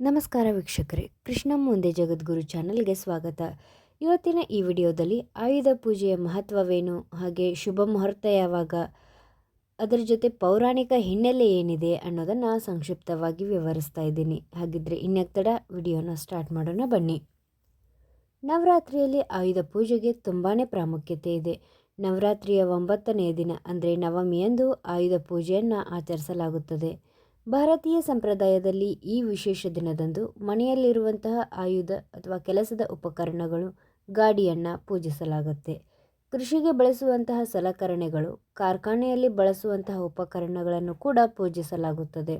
ನಮಸ್ಕಾರ ವೀಕ್ಷಕರೇ, ಕೃಷ್ಣ ಮುಂದೆ ಜಗದ್ಗುರು ಚಾನಲ್ಗೆ ಸ್ವಾಗತ. ಇವತ್ತಿನ ಈ ವಿಡಿಯೋದಲ್ಲಿ ಆಯುಧ ಪೂಜೆಯ ಮಹತ್ವವೇನು, ಹಾಗೆ ಶುಭ ಮುಹೂರ್ತ ಯಾವಾಗ, ಅದರ ಜೊತೆ ಪೌರಾಣಿಕ ಹಿನ್ನೆಲೆ ಏನಿದೆ ಅನ್ನೋದನ್ನು ಸಂಕ್ಷಿಪ್ತವಾಗಿ ವಿವರಿಸ್ತಾ ಇದ್ದೀನಿ. ಹಾಗಿದ್ರೆ ಇನ್ನೆತ್ತಡ ವಿಡಿಯೋನ ಸ್ಟಾರ್ಟ್ ಮಾಡೋಣ ಬನ್ನಿ. ನವರಾತ್ರಿಯಲ್ಲಿ ಆಯುಧ ಪೂಜೆಗೆ ತುಂಬಾ ಪ್ರಾಮುಖ್ಯತೆ ಇದೆ. ನವರಾತ್ರಿಯ ಒಂಬತ್ತನೆಯ ದಿನ ಅಂದರೆ ನವಮಿಯಂದು ಆಯುಧ ಪೂಜೆಯನ್ನು ಆಚರಿಸಲಾಗುತ್ತದೆ. ಭಾರತೀಯ ಸಂಪ್ರದಾಯದಲ್ಲಿ ಈ ವಿಶೇಷ ದಿನದಂದು ಮನೆಯಲ್ಲಿರುವಂತಹ ಆಯುಧ ಅಥವಾ ಕೆಲಸದ ಉಪಕರಣಗಳು ಗಾಡಿಯನ್ನು ಪೂಜಿಸಲಾಗುತ್ತೆ. ಕೃಷಿಗೆ ಬಳಸುವಂತಹ ಸಲಕರಣೆಗಳು ಕಾರ್ಖಾನೆಯಲ್ಲಿ ಬಳಸುವಂತಹ ಉಪಕರಣಗಳನ್ನು ಕೂಡ ಪೂಜಿಸಲಾಗುತ್ತದೆ.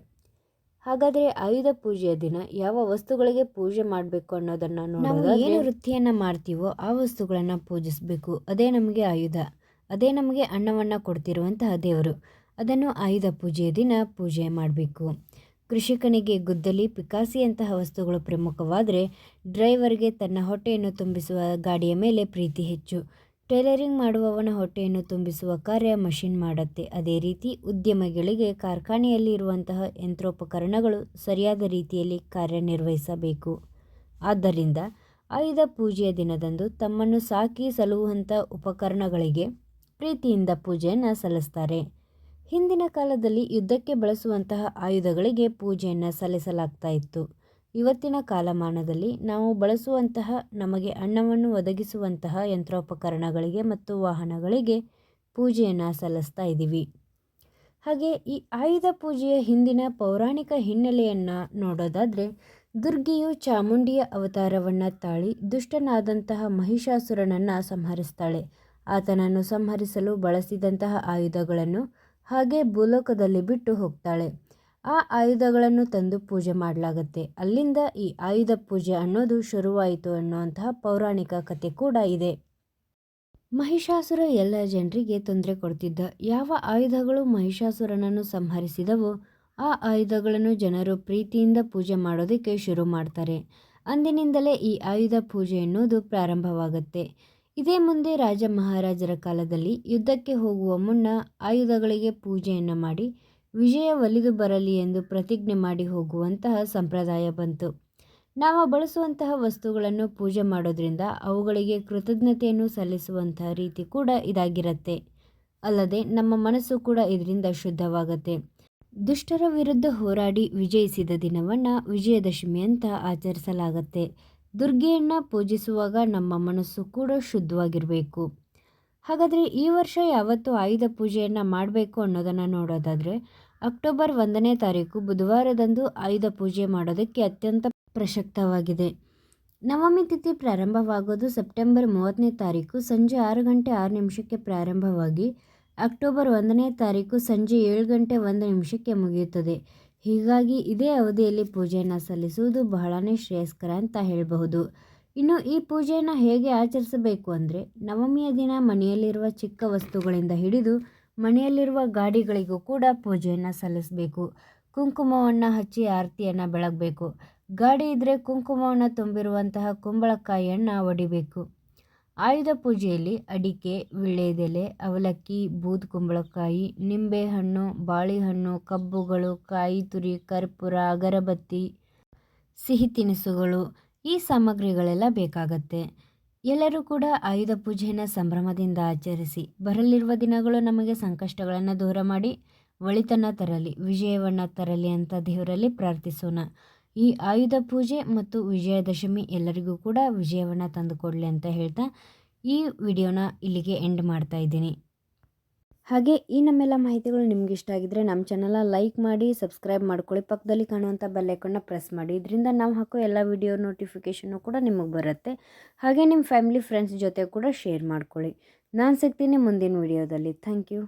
ಹಾಗಾದರೆ ಆಯುಧ ಪೂಜೆಯ ದಿನ ಯಾವ ವಸ್ತುಗಳಿಗೆ ಪೂಜೆ ಮಾಡಬೇಕು ಅನ್ನೋದನ್ನು ನಾವು ಏನು ವೃತ್ತಿಯನ್ನು ಮಾಡ್ತೀವೋ ಆ ವಸ್ತುಗಳನ್ನು ಪೂಜಿಸಬೇಕು. ಅದೇ ನಮಗೆ ಆಯುಧ. ಅದೇ ನಮಗೆ ಅನ್ನವನ್ನು ಕೊಡ್ತಿರುವಂತಹ ದೇವರು. ಅದನ್ನು ಆಯುಧ ಪೂಜೆಯ ದಿನ ಪೂಜೆ ಮಾಡಬೇಕು. ಕೃಷಿಕನಿಗೆ ಗುದ್ದಲಿ ಪಿಕಾಸಿಯಂತಹ ವಸ್ತುಗಳು ಪ್ರಮುಖವಾದರೆ ಡ್ರೈವರ್ಗೆ ತನ್ನ ಹೊಟ್ಟೆಯನ್ನು ತುಂಬಿಸುವ ಗಾಡಿಯ ಮೇಲೆ ಪ್ರೀತಿ ಹೆಚ್ಚು. ಟೈಲರಿಂಗ್ ಮಾಡುವವನ ಹೊಟ್ಟೆಯನ್ನು ತುಂಬಿಸುವ ಕಾರ್ಯ ಮಷಿನ್ ಮಾಡುತ್ತೆ. ಅದೇ ರೀತಿ ಉದ್ಯಮಗಳಿಗೆ ಕಾರ್ಖಾನೆಯಲ್ಲಿ ಇರುವಂತಹ ಯಂತ್ರೋಪಕರಣಗಳು ಸರಿಯಾದ ರೀತಿಯಲ್ಲಿ ಕಾರ್ಯನಿರ್ವಹಿಸಬೇಕು. ಆದ್ದರಿಂದ ಆಯುಧ ಪೂಜೆಯ ದಿನದಂದು ತಮ್ಮನ್ನು ಸಾಕಿ ಸಲುವಂಥ ಉಪಕರಣಗಳಿಗೆ ಪ್ರೀತಿಯಿಂದ ಪೂಜೆಯನ್ನು ಸಲ್ಲಿಸ್ತಾರೆ. ಹಿಂದಿನ ಕಾಲದಲ್ಲಿ ಯುದ್ಧಕ್ಕೆ ಬಳಸುವಂತಹ ಆಯುಧಗಳಿಗೆ ಪೂಜೆಯನ್ನು ಸಲ್ಲಿಸಲಾಗ್ತಾ ಇತ್ತು. ಇವತ್ತಿನ ಕಾಲಮಾನದಲ್ಲಿ ನಾವು ಬಳಸುವಂತಹ ನಮಗೆ ಅನ್ನವನ್ನು ಒದಗಿಸುವಂತಹ ಯಂತ್ರೋಪಕರಣಗಳಿಗೆ ಮತ್ತು ವಾಹನಗಳಿಗೆ ಪೂಜೆಯನ್ನು ಸಲ್ಲಿಸ್ತಾ ಇದ್ದೀವಿ. ಹಾಗೆ ಈ ಆಯುಧ ಪೂಜೆಯ ಹಿಂದಿನ ಪೌರಾಣಿಕ ಹಿನ್ನೆಲೆಯನ್ನು ನೋಡೋದಾದರೆ, ದುರ್ಗಿಯು ಚಾಮುಂಡಿಯ ಅವತಾರವನ್ನು ತಾಳಿ ದುಷ್ಟನಾದಂತಹ ಮಹಿಷಾಸುರನನ್ನು ಸಂಹರಿಸ್ತಾಳೆ. ಆತನನ್ನು ಸಂಹರಿಸಲು ಬಳಸಿದಂತಹ ಆಯುಧಗಳನ್ನು ಹಾಗೆ ಭೂಲೋಕದಲ್ಲಿ ಬಿಟ್ಟು ಹೋಗ್ತಾಳೆ. ಆ ಆಯುಧಗಳನ್ನು ತಂದು ಪೂಜೆ ಮಾಡಲಾಗುತ್ತೆ. ಅಲ್ಲಿಂದ ಈ ಆಯುಧ ಪೂಜೆ ಅನ್ನೋದು ಶುರುವಾಯಿತು ಅನ್ನುವಂತಹ ಪೌರಾಣಿಕ ಕತೆ ಕೂಡ ಇದೆ. ಮಹಿಷಾಸುರ ಎಲ್ಲ ಜನರಿಗೆ ತೊಂದರೆ ಕೊಡ್ತಿದ್ದ. ಯಾವ ಆಯುಧಗಳು ಮಹಿಷಾಸುರನನ್ನು ಸಂಹರಿಸಿದವೋ ಆ ಆಯುಧಗಳನ್ನು ಜನರು ಪ್ರೀತಿಯಿಂದ ಪೂಜೆ ಮಾಡೋದಕ್ಕೆ ಶುರು ಮಾಡ್ತಾರೆ. ಅಂದಿನಿಂದಲೇ ಈ ಆಯುಧ ಪೂಜೆ ಎನ್ನುವುದು ಪ್ರಾರಂಭವಾಗುತ್ತೆ. ಇದೇ ಮುಂದೆ ರಾಜ ಮಹಾರಾಜರ ಕಾಲದಲ್ಲಿ ಯುದ್ಧಕ್ಕೆ ಹೋಗುವ ಮುನ್ನ ಆಯುಧಗಳಿಗೆ ಪೂಜೆಯನ್ನು ಮಾಡಿ, ವಿಜಯ ಒಲಿದು ಬರಲಿ ಎಂದು ಪ್ರತಿಜ್ಞೆ ಮಾಡಿ ಹೋಗುವಂತಹ ಸಂಪ್ರದಾಯ ಬಂತು. ನಾವು ಬಳಸುವಂತಹ ವಸ್ತುಗಳನ್ನು ಪೂಜೆ ಮಾಡೋದ್ರಿಂದ ಅವುಗಳಿಗೆ ಕೃತಜ್ಞತೆಯನ್ನು ಸಲ್ಲಿಸುವಂತಹ ರೀತಿ ಕೂಡ ಇದಾಗಿರುತ್ತೆ. ಅಲ್ಲದೆ ನಮ್ಮ ಮನಸ್ಸು ಕೂಡ ಇದರಿಂದ ಶುದ್ಧವಾಗುತ್ತೆ. ದುಷ್ಟರ ವಿರುದ್ಧ ಹೋರಾಡಿ ವಿಜಯಿಸಿದ ದಿನವನ್ನು ವಿಜಯದಶಮಿ ಅಂತ ಆಚರಿಸಲಾಗತ್ತೆ. ದುರ್ಗೆಯನ್ನು ಪೂಜಿಸುವಾಗ ನಮ್ಮ ಮನಸ್ಸು ಕೂಡ ಶುದ್ಧವಾಗಿರಬೇಕು. ಹಾಗಾದರೆ ಈ ವರ್ಷ ಯಾವತ್ತು ಆಯುಧ ಪೂಜೆಯನ್ನು ಮಾಡಬೇಕು ಅನ್ನೋದನ್ನು ನೋಡೋದಾದರೆ, ಅಕ್ಟೋಬರ್ ಒಂದನೇ ತಾರೀಕು ಬುಧವಾರದಂದು ಆಯುಧ ಪೂಜೆ ಮಾಡೋದಕ್ಕೆ ಅತ್ಯಂತ ಪ್ರಸಕ್ತವಾಗಿದೆ. ನವಮಿ ತಿಥಿ ಪ್ರಾರಂಭವಾಗೋದು ಸೆಪ್ಟೆಂಬರ್ ಮೂವತ್ತನೇ ತಾರೀಕು. ಸಂಜೆ ಆರು ಗಂಟೆ ಆರು ನಿಮಿಷಕ್ಕೆ ಪ್ರಾರಂಭವಾಗಿ ಅಕ್ಟೋಬರ್ ಒಂದನೇ ತಾರೀಕು ಸಂಜೆ ಏಳು ಗಂಟೆ ಒಂದು ನಿಮಿಷಕ್ಕೆ ಮುಗಿಯುತ್ತದೆ. ಹೀಗಾಗಿ ಇದೇ ಅವಧಿಯಲ್ಲಿ ಪೂಜೆಯನ್ನು ಸಲ್ಲಿಸುವುದು ಬಹಳನೇ ಶ್ರೇಯಸ್ಕರ ಅಂತ ಹೇಳಬಹುದು. ಇನ್ನು ಈ ಪೂಜೆಯನ್ನು ಹೇಗೆ ಆಚರಿಸಬೇಕು ಅಂದರೆ ನವಮಿಯ ದಿನ ಮನೆಯಲ್ಲಿರುವ ಚಿಕ್ಕ ವಸ್ತುಗಳಿಂದ ಹಿಡಿದು ಮನೆಯಲ್ಲಿರುವ ಗಾಡಿಗಳಿಗೂ ಕೂಡ ಪೂಜೆಯನ್ನು ಸಲ್ಲಿಸಬೇಕು. ಕುಂಕುಮವನ್ನು ಹಚ್ಚಿ ಆರತಿಯನ್ನು ಬೆಳಗಬೇಕು. ಗಾಡಿ ಇದ್ದರೆ ಕುಂಕುಮವನ್ನು ತುಂಬಿರುವಂತಹ ಕುಂಬಳಕಾಯಿಯನ್ನು ಒಡಿಬೇಕು. ಆಯುಧ ಪೂಜೆಯಲ್ಲಿ ಅಡಿಕೆ ವೀಳ್ಯದೆಲೆ ಅವಲಕ್ಕಿ, ಬೂದ್ ಕುಂಬಳಕಾಯಿ, ನಿಂಬೆಹಣ್ಣು, ಬಾಳೆಹಣ್ಣು, ಕಬ್ಬುಗಳು, ಕಾಯಿ ತುರಿ, ಕರ್ಪೂರ, ಅಗರಬತ್ತಿ, ಸಿಹಿ ತಿನಿಸುಗಳು ಈ ಸಾಮಗ್ರಿಗಳೆಲ್ಲ ಬೇಕಾಗತ್ತೆ. ಎಲ್ಲರೂ ಕೂಡ ಆಯುಧ ಪೂಜೆಯನ್ನು ಸಂಭ್ರಮದಿಂದ ಆಚರಿಸಿ ಬರಲಿರುವ ದಿನಗಳು ನಮಗೆ ಸಂಕಷ್ಟಗಳನ್ನು ದೂರ ಮಾಡಿ ಒಳಿತನ್ನು ತರಲಿ, ವಿಜಯವನ್ನು ತರಲಿ ಅಂತ ದೇವರಲ್ಲಿ ಪ್ರಾರ್ಥಿಸೋಣ. ಈ ಆಯುಧ ಪೂಜೆ ಮತ್ತು ವಿಜಯದಶಮಿ ಎಲ್ಲರಿಗೂ ಕೂಡ ವಿಜಯವನ್ನು ತಂದುಕೊಡಲಿ ಅಂತ ಹೇಳ್ತಾ ಈ ವಿಡಿಯೋನ ಇಲ್ಲಿಗೆ ಎಂಡ್ ಮಾಡ್ತಾ ಇದ್ದೀನಿ. ಹಾಗೆ ಈ ನಮ್ಮೆಲ್ಲ ಮಾಹಿತಿಗಳು ನಿಮ್ಗೆ ಇಷ್ಟ ಆಗಿದ್ರೆ ನಮ್ಮ ಚಾನಲ್ನ ಲೈಕ್ ಮಾಡಿ ಸಬ್ಸ್ಕ್ರೈಬ್ ಮಾಡ್ಕೊಳ್ಳಿ. ಪಕ್ಕದಲ್ಲಿ ಕಾಣುವಂಥ ಬೆಲ್ಲೈಕನ್ನ ಪ್ರೆಸ್ ಮಾಡಿ. ಇದರಿಂದ ನಾವು ಹಾಕೋ ಎಲ್ಲ ವಿಡಿಯೋ ನೋಟಿಫಿಕೇಷನ್ನು ಕೂಡ ನಿಮಗೆ ಬರುತ್ತೆ. ಹಾಗೆ ನಿಮ್ಮ ಫ್ಯಾಮಿಲಿ ಫ್ರೆಂಡ್ಸ್ ಜೊತೆ ಕೂಡ ಶೇರ್ ಮಾಡ್ಕೊಳ್ಳಿ. ನಾನು ಸಿಗ್ತೀನಿ ಮುಂದಿನ ವಿಡಿಯೋದಲ್ಲಿ ಥ್ಯಾಂಕ್ ಯು